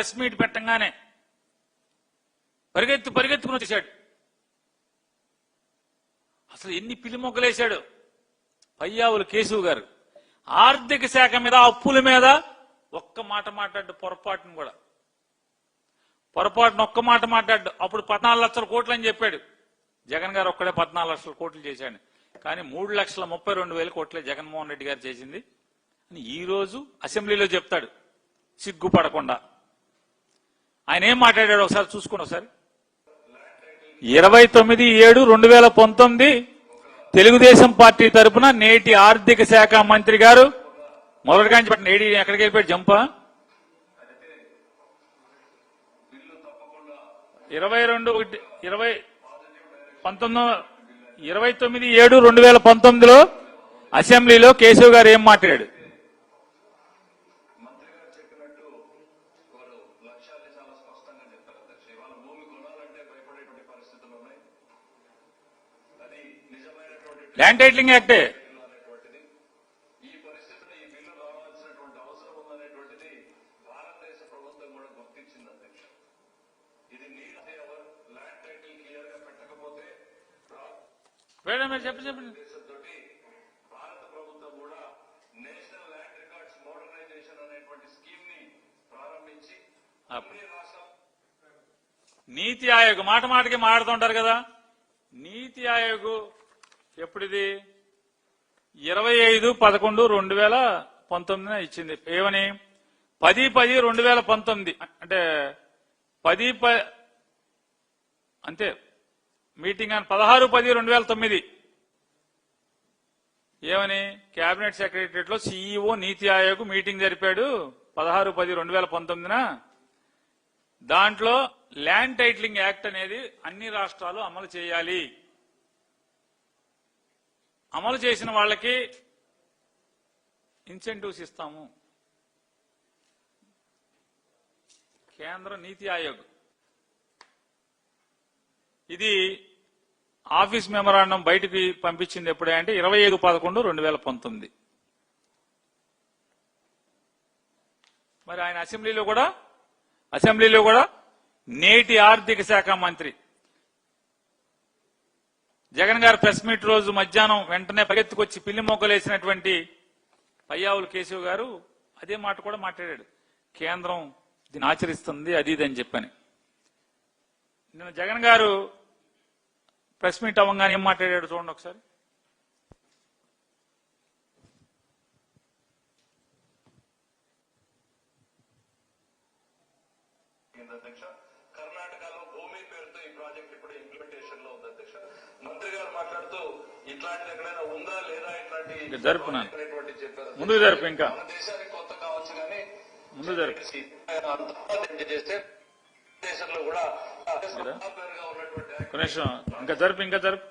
Press meet పెట్టంగానే పరిగెత్తు పరిగెత్తుకుని వచ్చేసాడు. అసలు ఎన్ని పిలిమొగ్గలేశాడు. పయ్యావులు కేశవ్ గారు. ఆర్థిక శాఖ మీద అప్పుల మీద ఒక్క మాట మాట్లాడు పొరపాటును కూడా. పొరపాటున ఒక్క మాట మాట్లాడు అప్పుడు పద్నాలుగు లక్షల కోట్లు అని చెప్పాడు. జగన్ గారు ఒక్కడే పద్నాలుగు లక్షల కోట్లు చేశాడు. కానీ మూడు లక్షల ముప్పై రెండు వేల కోట్లే జగన్మోహన్ రెడ్డి గారు చేసింది. అని ఈ రోజు అసెంబ్లీలో చెప్తాడు. సిగ్గుపడకుండా. ఆయన ఏం మాట్లాడాడు ఒకసారి చూసుకోండి ఒకసారి ఇరవై తొమ్మిది ఏడు రెండు వేల పంతొమ్మిది తెలుగుదేశం పార్టీ తరపున నేటి ఆర్థిక శాఖ మంత్రి గారు మొదటిగా చెప్పండి నేడి ఎక్కడికి వెళ్ళిపోయాడు? జంప? ఇరవై రెండు ఒకటి ఇరవై పంతొమ్మిది ఇరవై తొమ్మిది ఏడు రెండు వేల పంతొమ్మిదిలో అసెంబ్లీలో కేశవ్ గారు ఏం మాట్లాడాడు ల్యాండ్ టైటిలింగ్ యాక్టే ఈ పరిస్థితిని ఈ బిల్లు రావాల్సినటువంటి అవసరం ఉందనేటువంటిది భారతదేశ ప్రభుత్వం కూడా గుర్తించింది అధ్యక్ష ఇది నీట్ ఎవర్ ల్యాండ్ టైటిల్ క్లియర్ గా పెట్టకపోతే వేరే మీరు చెప్పండి చెప్పండి దేశంతో భారత ప్రభుత్వం కూడా నేషనల్ ల్యాండ్ రికార్డ్స్ మోడర్నైజేషన్ అనేటువంటి స్కీమ్ని ప్రారంభించి ఆపు. అన్ని రాష్ట్ర నీతి ఆయోగ్ మాట మాటకి మాడుతుంటారు కదా నీతి ఆయోగ్ ఎప్పుడిది? ఇరవై ఐదు పదకొండు రెండు వేల పంతొమ్మిదిన ఇచ్చింది. ఏమని? పది పది రెండు వేల పంతొమ్మిది. అంటే పది ప అంతే. మీటింగ్ అని పదహారు పది రెండు వేల తొమ్మిది. ఏమని? కేబినెట్ సెక్రటరియట్లో సీఈఓ నీతి ఆయోగ్ మీటింగ్ జరిపాడు పదహారు పది రెండు వేల పంతొమ్మిదిన. దాంట్లో ల్యాండ్ టైటిలింగ్ యాక్ట్ అనేది అన్ని రాష్ట్రాలు అమలు చేయాలి. అమలు చేసిన వాళ్ళకి ఇన్సెంటివ్స్ ఇస్తాము. కేంద్ర నీతి ఆయోగ్. ఇది ఆఫీస్ మెమరాండం బయటికి పంపించింది ఎప్పుడే అంటే ఇరవై ఐదు పదకొండు రెండు వేల పంతొమ్మిది. మరి ఆయన అసెంబ్లీలో కూడా అసెంబ్లీలో కూడా నేటి ఆర్థిక శాఖ మంత్రి జగన్ గారు ప్రెస్ మీట్ రోజు మధ్యాహ్నం వెంటనే పరిగెత్తుకొచ్చి పిల్లి మొగ్గలేసినటువంటి పయ్యావులు కేశవ్ గారు అదే మాట కూడా మాట్లాడాడు. కేంద్రం దీన్ని ఆచరిస్తుంది అది ఇది అని చెప్పని. నిన్న జగన్ గారు ప్రెస్ మీట్ అవ్వగానే ఏం మాట్లాడాడు చూడండి ఒకసారి. అధ్యక్ష. ఇట్లాంటిది ఎక్కడైనా ఉందా లేదా ఇట్లాంటి ఇంకా జరుపు ఇంకా. మన దేశానికి కొత్త కావచ్చు కానీ ముందు జరుపు. చేస్తే దేశంలో కూడా ఇంకా జరుపు ఇంకా జరుపు.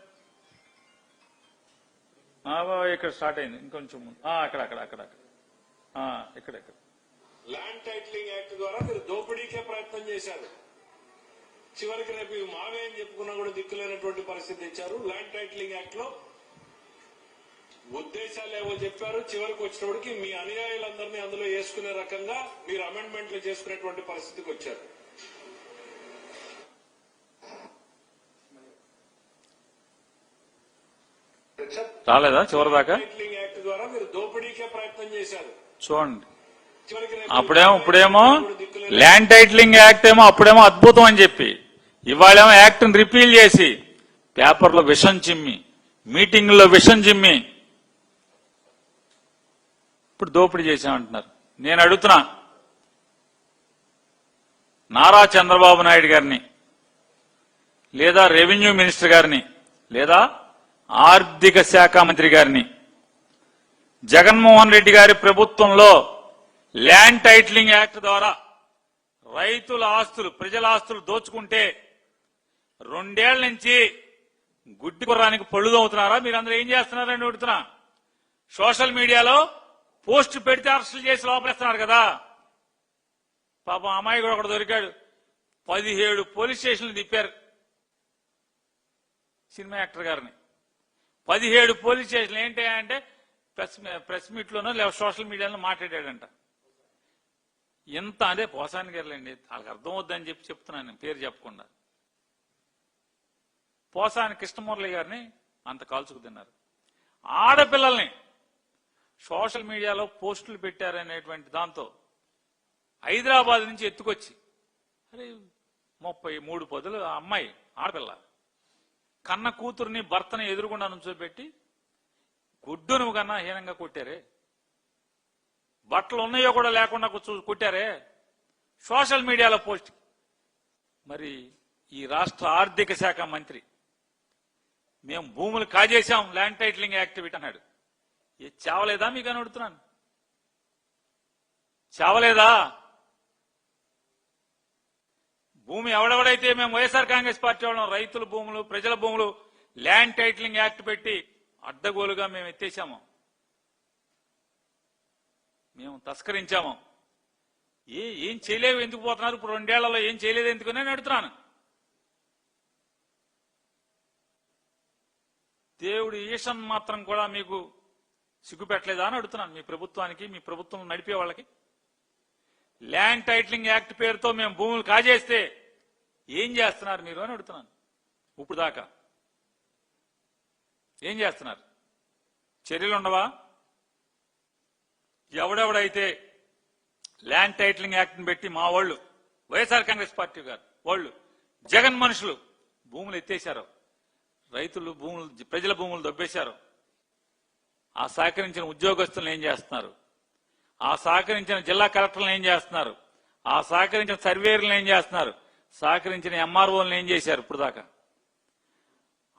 ఇక్కడ స్టార్ట్ అయింది. ఇంకొంచెం ముందు. అక్కడ అక్కడ అక్కడ అక్కడ. ఇక్కడ ఇక్కడ. ల్యాండ్ టైటిలింగ్ యాక్ట్ ద్వారా మీరు దోపిడీకే ప్రయత్నం చేశారు. చివరికి రేపు ఇవి మావే అని చెప్పుకున్నా కూడా దిక్కులేనటువంటి పరిస్థితి ఇచ్చారు ల్యాండ్ టైటిలింగ్ యాక్ట్లో ఉద్దేశాలు ఏవో చెప్పారు. చివరికి వచ్చినప్పటికి మీ అనుయాయులందరినీ అందులో వేసుకునే రకంగా మీరు అమెండ్మెంట్లు చేసుకునేటువంటి పరిస్థితికి వచ్చారు. రాలేదా చివరిదాకా? యాక్ట్ ద్వారా మీరు దోపిడీకే ప్రయత్నం చేశారు. చూడండి. అప్పుడేమో ఇప్పుడేమో ల్యాండ్ టైటిలింగ్ యాక్ట్ ఏమో అప్పుడేమో అద్భుతం అని చెప్పి. ఇవాళేమో యాక్ట్ రిపీల్ చేసి పేపర్లో విషం చిమ్మి మీటింగ్లో విషం చిమ్మి ఇప్పుడు దోపిడీ చేశామంటున్నారు. నేను అడుగుతున్నా నారా చంద్రబాబు నాయుడు గారిని లేదా రెవెన్యూ మినిస్టర్ గారిని లేదా ఆర్థిక శాఖ మంత్రి గారిని జగన్మోహన్ రెడ్డి గారి ప్రభుత్వంలో ల్యాండ్ టైటిలింగ్ యాక్ట్ ద్వారా రైతుల ఆస్తులు ప్రజల ఆస్తులు దోచుకుంటే రెండేళ్ళ నుంచి గుడ్డి కుర్రానికి పళ్ళు తవ్వుతున్నారా మీరందరూ ఏం చేస్తున్నారని అడుగుతున్నా సోషల్ మీడియాలో పోస్ట్ పెడితే అరెస్టులు చేసి లోపలేస్తున్నారు కదా. పాపం అమ్మాయి కూడా ఒకటి దొరికాడు. పదిహేడు పోలీస్ స్టేషన్లు తిప్పారు సినిమా యాక్టర్ గారిని. పదిహేడు పోలీస్ స్టేషన్లు ఏంటి అంటే ప్రెస్ ప్రెస్ మీట్లోనో లేదా సోషల్ మీడియాలో మాట్లాడాడంట. ఇంత అదే పోసాని గారులేండి. వాళ్ళకి అర్థం వద్దని చెప్పి చెప్తున్నాను నేను పేరు చెప్పకుండా. పోసాని కృష్ణమురళి గారిని అంత కాల్చుకు తిన్నారు. ఆడపిల్లల్ని సోషల్ మీడియాలో పోస్టులు పెట్టారనేటువంటి దాంతో హైదరాబాద్ నుంచి ఎత్తుకొచ్చి అరే ముప్పై మూడు పదులు ఆ అమ్మాయి ఆడపిల్ల కన్న కూతుర్ని భర్తని ఎదురుగుండా నుంచోబెట్టి నువ్వు కన్నా హీనంగా కొట్టారే. బట్టలు ఉన్నాయో కూడా లేకుండా కొట్టారే. సోషల్ మీడియాలో పోస్ట్. మరి ఈ రాష్ట్ర ఆర్థిక శాఖ మంత్రి మేము భూములు కాజేశాం ల్యాండ్ టైటిలింగ్ యాక్టివిటీ అన్నాడు. ఏ చావలేదా మీకు అని అడుగుతున్నాను. చావలేదా? భూమి ఎవడెవడైతే మేము వైఎస్ఆర్ కాంగ్రెస్ పార్టీ వాళ్ళం రైతుల భూములు ప్రజల భూములు ల్యాండ్ టైటిలింగ్ యాక్ట్ పెట్టి అడ్డగోలుగా మేము ఎత్తేసాము మేము తస్కరించాము. ఏ ఏం చేయలేవు ఎందుకు పోతున్నారు? ఇప్పుడు రెండేళ్ళలో ఏం చేయలేదు ఎందుకు నేను అడుగుతున్నాను. దేవుడు ఈషన్ మాత్రం కూడా మీకు సిగ్గుపెట్టలేదా అని అడుగుతున్నాను. మీ ప్రభుత్వానికి మీ ప్రభుత్వం నడిపే వాళ్ళకి. ల్యాండ్ టైటిలింగ్ యాక్ట్ పేరుతో మేము భూములు కాజేస్తే ఏం చేస్తున్నారు మీరు అని అడుగుతున్నాను. ఇప్పుడు దాకా ఏం చేస్తున్నారు? చర్యలు ఉండవా? ఎవడెవడైతే ల్యాండ్ టైటిలింగ్ యాక్ట్ని పెట్టి మా వాళ్ళు వైఎస్ఆర్ కాంగ్రెస్ పార్టీ గారు వాళ్ళు జగన్ మనుషులు భూములు ఎత్తేశారు రైతులు భూములు ప్రజల భూములు దొబ్బేశారు. ఆ సహకరించిన ఉద్యోగస్తులను ఏం చేస్తున్నారు? ఆ సహకరించిన జిల్లా కలెక్టర్లను ఏం చేస్తున్నారు? ఆ సహకరించిన సర్వేయర్లను ఏం చేస్తున్నారు? సహకరించిన ఎంఆర్ఓలను ఏం చేశారు ఇప్పుడు దాకా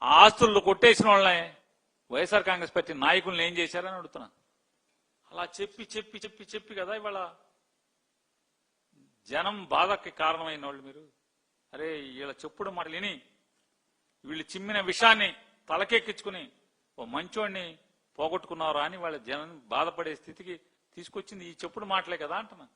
ఆ ఆస్తులు కొట్టేసిన వాళ్ళని వైఎస్ఆర్ కాంగ్రెస్ పార్టీ నాయకులను ఏం చేశారని అడుగుతున్నా. అలా చెప్పి చెప్పి చెప్పి చెప్పి కదా ఇవాళ జనం బాధకి కారణమైన వాళ్ళు మీరు. అరే వీళ్ళ చెప్పుడు మాటలు విని వీళ్ళు చిమ్మిన విషాన్ని తలకెక్కించుకుని ఓ మంచోడిని పోగొట్టుకున్నారా అని వాళ్ళ జనం బాధపడే స్థితికి తీసుకొచ్చింది ఈ చెప్పుడు మాటలే కదా అంటున్నాను.